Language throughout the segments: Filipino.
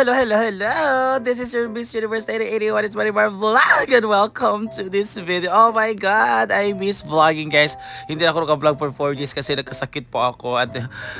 hello, hello, hello. This is your Miss Universe 1981. It's Bar Vlog and welcome to this video. Oh my God, I miss vlogging guys. Hindi ako naka-vlog for 4 days kasi nagkasakit po ako at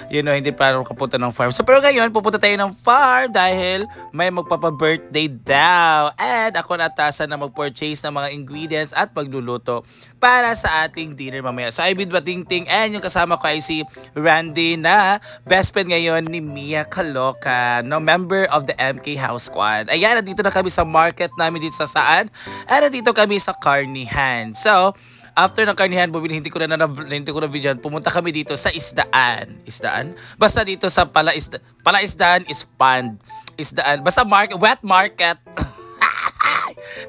you know, hindi pa ako kapunta ng farm. So pero ngayon, pupunta tayo ng farm dahil may magpapa-birthday daw. And ako natasan na mag-purchase ng mga ingredients at pagluluto para sa ating dinner mamaya. So I bid bating-ting and yung kasama ko ay si Randy na best friend ngayon ni Mia Kaloka, no member of the MK House Squad. Ayan, nandito na kami sa market namin dito sa saan. At nandito kami sa Carnihan. So, after ng Carnihan, bumili, hindi ko na, na hindi ko na video, pumunta kami dito sa Isdaan. Isdaan? Basta dito sa Palaisda, Palaisdaan is pond. Isdaan. Basta market, wet market.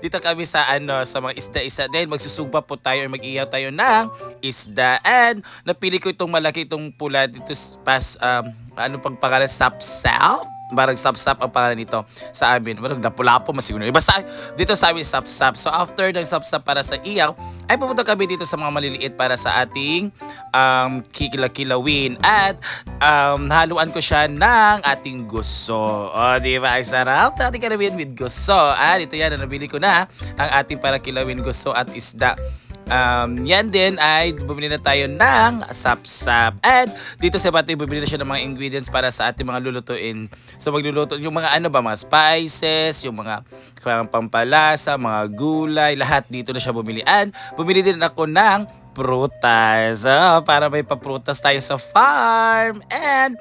dito kami sa ano sa mga isda-isda dahil magsusugba po tayo or mag-iyaw tayo ng isda and napili ko itong malaki itong pula dito pas um, ano pang pangalan sapsap parang sapsap ang pangalan nito sa amin. Parang lapu-lapo masiguro. Basta dito sa amin sapsap. So after ng sapsap para sa iyaw, ay pupunta kami dito sa mga maliliit para sa ating um, kikilakilawin. At um, haluan ko siya ng ating gusto. O, di ba? Ang sarap na ating kilawin with gusto. At ito yan, nabili ko na ang ating para kilawin gusto at isda. Um, yan din ay bumili na tayo ng sapsap. And dito sa Bati, bumili na siya ng mga ingredients para sa ating mga lulutuin. So magluluto, yung mga ano ba, mga spices, yung mga pang- pampalasa, mga gulay, lahat dito na siya bumili. And bumili din ako ng prutas. Ah, para may paprutas tayo sa farm. And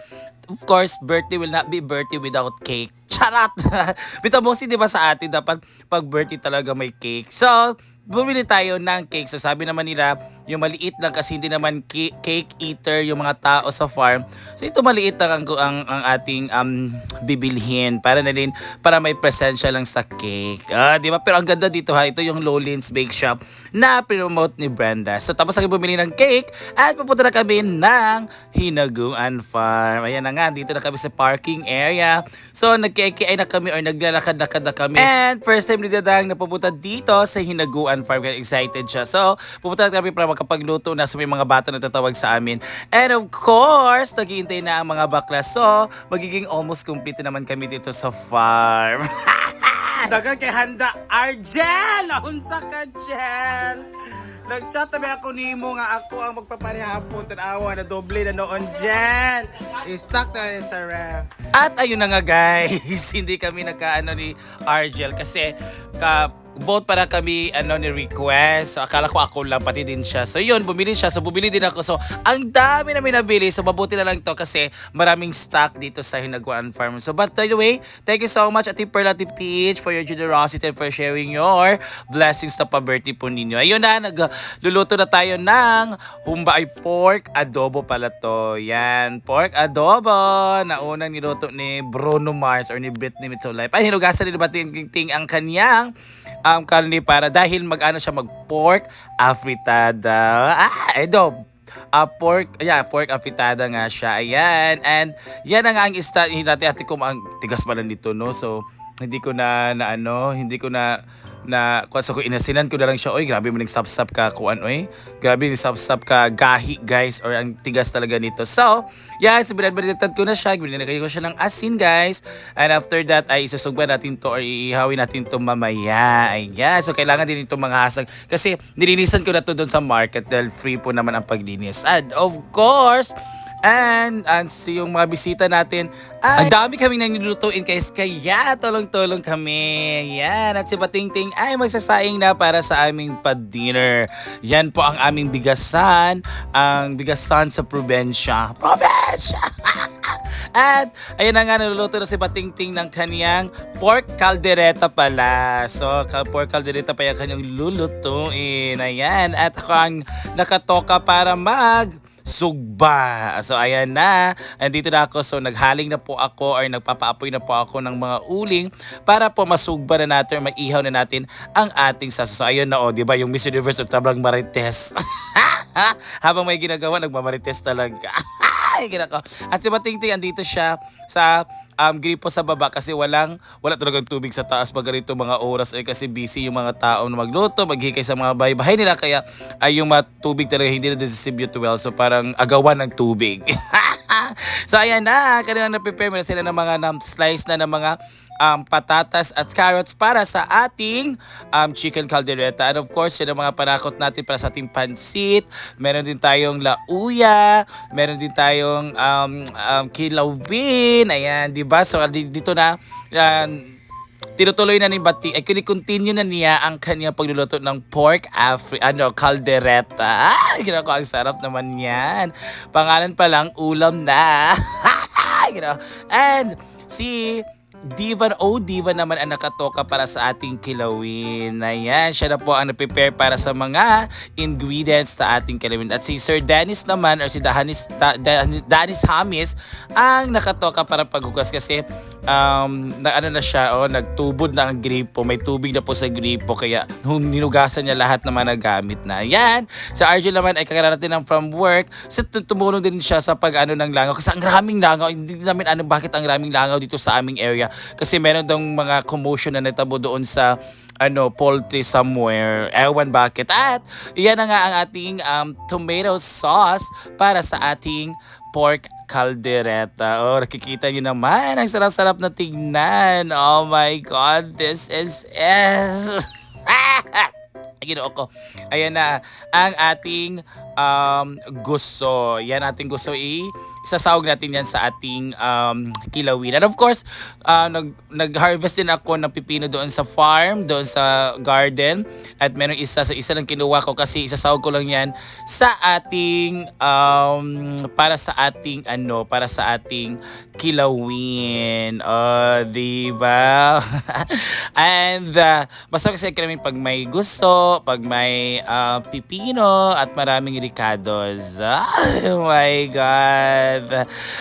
of course, birthday will not be birthday without cake. Charot! Bito mo di ba sa atin, dapat pag birthday talaga may cake. So, bumili tayo ng cake. So, sabi naman nila, yung maliit lang kasi hindi naman cake eater yung mga tao sa farm. So, ito maliit lang ang, ang, ang ating um, bibilhin para na din, para may presensya lang sa cake. Ah, di ba? Pero ang ganda dito ha, ito yung Lowlands Bake Shop na promote ni Brenda. So, tapos ako bumili ng cake at pupunta na kami ng Hinaguan Farm. Ayan na nga, dito na kami sa parking area. So, nagkikiay na kami or naglalakad-lakad na kami. And first time ni Dadang na pupunta dito sa Hinaguan Farm. Kaya excited siya. So, pupunta na kami para makapagluto na sa may mga bata na tatawag sa amin. And of course, naghihintay na ang mga bakla. So, magiging almost complete na naman kami dito sa farm. Dagan kay handa Argel! Unsa ka, Jel? Nag-chat tabi ako nimo nga ako ang magpapanihapon tanawa na doble na noon Jen. I-stock na rin sa ref. At ayun na nga guys, hindi kami nagkaano ni Argel kasi ka both para kami ano ni request. So, akala ko ako lang pati din siya. So yun, bumili siya. So bumili din ako. So ang dami namin nabili. So mabuti na lang to kasi maraming stock dito sa Hinaguan Farm. So but by the way, thank you so much Ate Pearl Ate Peach for your generosity and for sharing your blessings na pa-birthday po ninyo. Ayun na, nagluluto na tayo ng humba ay pork adobo pala to. Yan, pork adobo na niluto ni Bruno Mars or ni Britney Mitsolay. Ay, hinugasan din ba ting, ting ang kanyang um, karne para dahil mag-ano siya mag-pork afritada. Ah, edo. Ah, pork, yeah, pork afritada nga siya. Ayan. And yan ang ang ista, natin ate ko ang tigas pala nito, no? So, hindi ko na, na ano, hindi ko na na so ko inasinan ko na lang siya oy grabe mo nag stop ka kuan oy. Grabe ni stop ka gahi guys or ang tigas talaga nito. So yeah so binabaliktad ko na siya binilagay ko siya ng asin guys. And after that ay isusugba natin to or iihawin natin to mamaya. Ayan so kailangan din ito mga hasang kasi nilinisan ko na to doon sa market dahil free po naman ang paglinis. And of course And, and si yung mga bisita natin, ang dami kaming nanilulutuin guys, kaya tulong-tulong kami. Yan, at si Patingting ay magsasaing na para sa aming pa-dinner. Yan po ang aming bigasan, ang bigasan sa probinsya. Probinsya! At ayun na nga, naluluto na si Patingting ng kaniyang pork caldereta pala. So, pork caldereta pa yung kanyang lulutuin. Ayan. At ako ang nakatoka para mag sugba. So ayan na, andito na ako. So naghaling na po ako or nagpapaapoy na po ako ng mga uling para po masugba na natin or maihaw na natin ang ating sasa. So ayun na o, di ba yung Miss Universe of Tablang Marites. Habang may ginagawa, nagmamarites talaga. Ay, ginako. At si Matingting, andito siya sa um, gripo sa baba kasi walang wala talagang tubig sa taas pag ganito mga oras. Eh kasi busy yung mga tao na magluto, maghikay sa mga bahay-bahay nila. Kaya ay yung mga tubig talaga hindi na distribute well. So parang agawan ng tubig. so ayan na, kanilang na-prepare na sila ng mga um, slice na ng mga um, patatas at carrots para sa ating um, chicken caldereta. And of course, yun ang mga panakot natin para sa ating pansit. Meron din tayong lauya. Meron din tayong um, um, kilawin. Ayan, di ba? So di- dito na, um, tinutuloy na ni Bati, ay kini-continue na niya ang kanyang pagluluto ng pork afri, ano, caldereta. Ay, ginawa ko, ang sarap naman yan. Pangalan pa lang, ulam na. Ginawa. And, si Divan O Diva naman ang nakatoka para sa ating kilawin. Ayan, siya na po ang na-prepare para sa mga ingredients sa ating kilawin. At si Sir Dennis naman, or si Danis, da, Da- Danis Hamis, ang nakatoka para paghugas kasi um, na, ano na siya, oh, nagtubod na ang gripo. May tubig na po sa gripo, kaya ninugasan niya lahat naman na gamit na. Yan, sa Arjun naman ay kakarating ng from work. So, tu- tumulong din siya sa pag ano ng langaw. Kasi ang raming langaw, hindi namin ano bakit ang raming langaw dito sa aming area. Kasi meron daw mga commotion na natabo doon sa ano, poultry somewhere. Ewan bakit. At iyan na nga ang ating um, tomato sauce para sa ating pork caldereta. Oh, nakikita nyo naman. Ang sarap-sarap na tignan. Oh my God, this is is. Ginoo ko. Ayan na ang ating um, gusto. Yan ating gusto i isasawag natin yan sa ating um, kilawin. And of course, uh, nag, nag-harvest din ako ng pipino doon sa farm, doon sa garden. At meron isa sa isa lang kinuha ko kasi isasawag ko lang yan sa ating um, para sa ating ano, para sa ating kilawin. Oh, di ba? And uh, basta kasi kami pag may gusto, pag may uh, pipino at maraming ricados. Oh my God.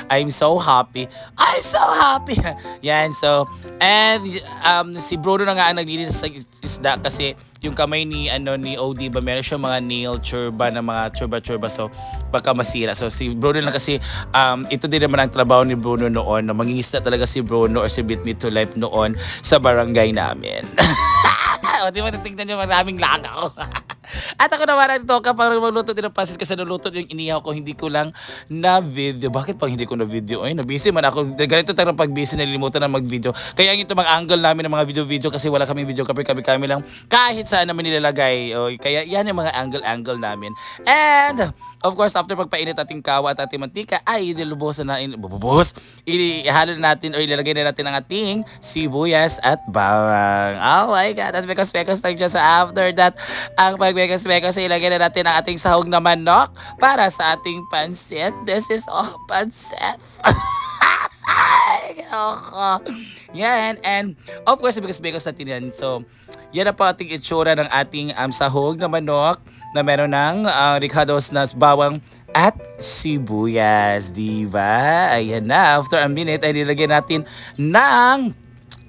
I'm so happy. I'm so happy. Yan, so, and um, si Bruno na nga ang naglilinis sa isda kasi yung kamay ni ano ni OD ba meron siya mga nail churba na mga churba churba so baka masira so si Bruno lang kasi um, ito din naman ang trabaho ni Bruno noon no mangingisda talaga si Bruno or si Bit Me to Life noon sa barangay namin o di ba titignan nyo maraming langaw At ako naman ang toka para magluto din ng pansit kasi naluto yung inihaw ko hindi ko lang na video. Bakit pag hindi ko na video? Ay, na-busy man ako. Ganito talaga pag busy nalilimutan na mag-video. Kaya ito mga angle namin ng mga video-video kasi wala kaming video kapag kami kami lang kahit saan naman nilalagay. O, kaya yan yung mga angle-angle namin. And of course, after pagpainit ating kawa at ating mantika, ay nilubusan na, bububos, ihalo na natin or ilalagay na natin ang ating sibuyas at bawang. Oh my God, at mekas-mekas lang siya sa after that. Ang pagmekas-mekas, ilagay na natin ang ating sahog na manok para sa ating pansit. This is all pansit. Ay. Yan, and of course, bigas-bigas natin yan. So, yan na po ating itsura ng ating um, sahog na manok na meron ng uh, ricados na bawang at sibuyas, di ba? Ayan na, after a minute ay nilagyan natin ng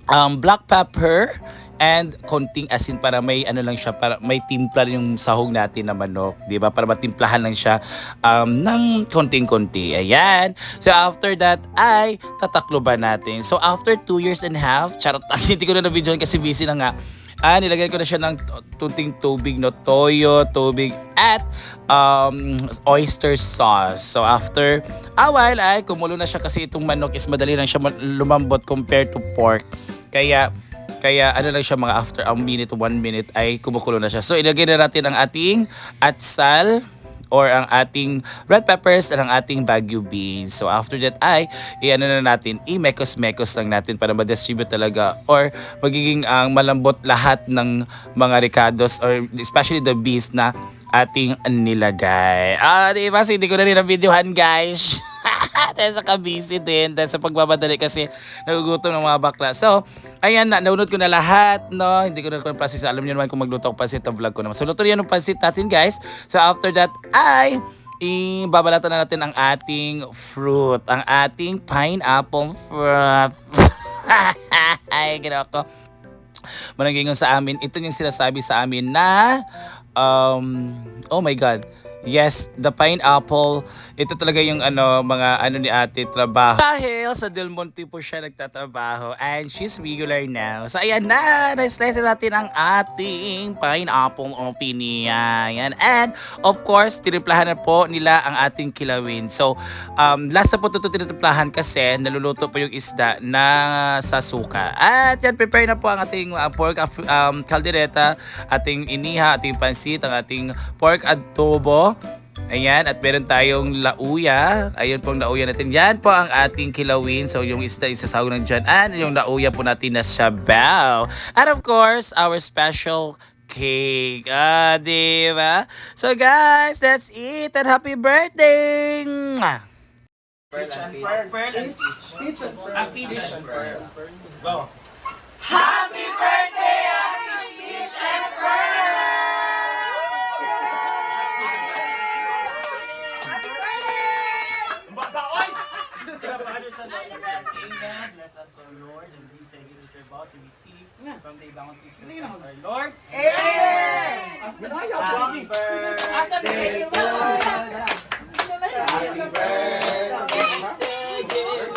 um, black pepper and konting asin para may ano lang siya para may timpla yung sahog natin na manok, 'di ba? Para matimplahan lang siya um, ng konting-konti. Ayan. So after that ay tatakloban natin. So after 2 years and a half, charot hindi ko na na video kasi busy na nga. Ah, nilagay ko na siya ng tuting tubig, no? Toyo, tubig, at um, oyster sauce. So after a while ay kumulo na siya kasi itong manok is madali lang siya ma- lumambot compared to pork. Kaya kaya ano lang siya mga after a minute one minute ay kumukulo na siya. So ilagay na natin ang ating atsal or ang ating red peppers at ang ating Baguio beans. So after that ay i-ano na natin, i-mekos-mekos lang natin para ma-distribute talaga or magiging ang malambot lahat ng mga ricados or especially the beans na ating nilagay. Ah, di ba? Hindi ko na rin ang videohan, guys. dahil sa kabisi din, dahil sa pagbamadali kasi nagugutom ng mga bakla. So, ayan na, naunod ko na lahat, no? Hindi ko na kung process. Alam niyo naman kung magluto ako pansit, ang vlog ko naman. So, luto yan ng pansit natin, guys. So, after that, ay ibabalatan na natin ang ating fruit, ang ating pineapple fruit. ay, ginawa ko. Mananggingon sa amin, ito yung sinasabi sa amin na, um, oh my God, Yes, the pineapple. Ito talaga yung ano, mga ano ni ate trabaho. Dahil sa Del Monte po siya nagtatrabaho and she's regular now. So ayan na, na-slice na natin ang ating pineapple o pinia. Ayan. And of course, tiniplahan na po nila ang ating kilawin. So um, last na po ito tiniplahan kasi naluluto po yung isda na sa suka. At yan, prepare na po ang ating uh, pork um, caldereta, ating iniha, ating pansit, ang ating pork adobo. Ayan, at meron tayong lauya. Ayun pong lauya natin. Yan po ang ating kilawin. So, yung isda isasawag ng dyan. And yung lauya po natin na sabaw. And of course, our special cake. Ah, di ba? So, guys, that's it. And happy birthday! Mwah! Pearl and peach. Peach and pearl. Ah, peach and pearl. Go. Amen. Bless us, O Lord, and these things that you're about to receive from the bounty of our Lord. Happy birthday to Happy birthday to you.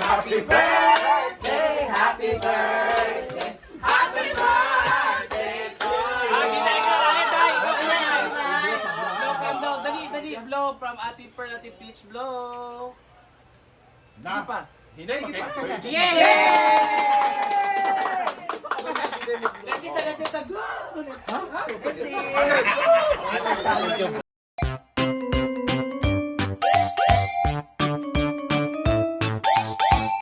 Happy birthday, happy birthday, happy birthday to you. Ah, kita ikaw lang, ikaw, ikaw, ikaw, ikaw. Blow, come blow. Dali, dali, blow from Ate Pearl, Ate Peach, blow. Sige pa. Hindi, Yeah! Let's it, let's it, go! Let's it.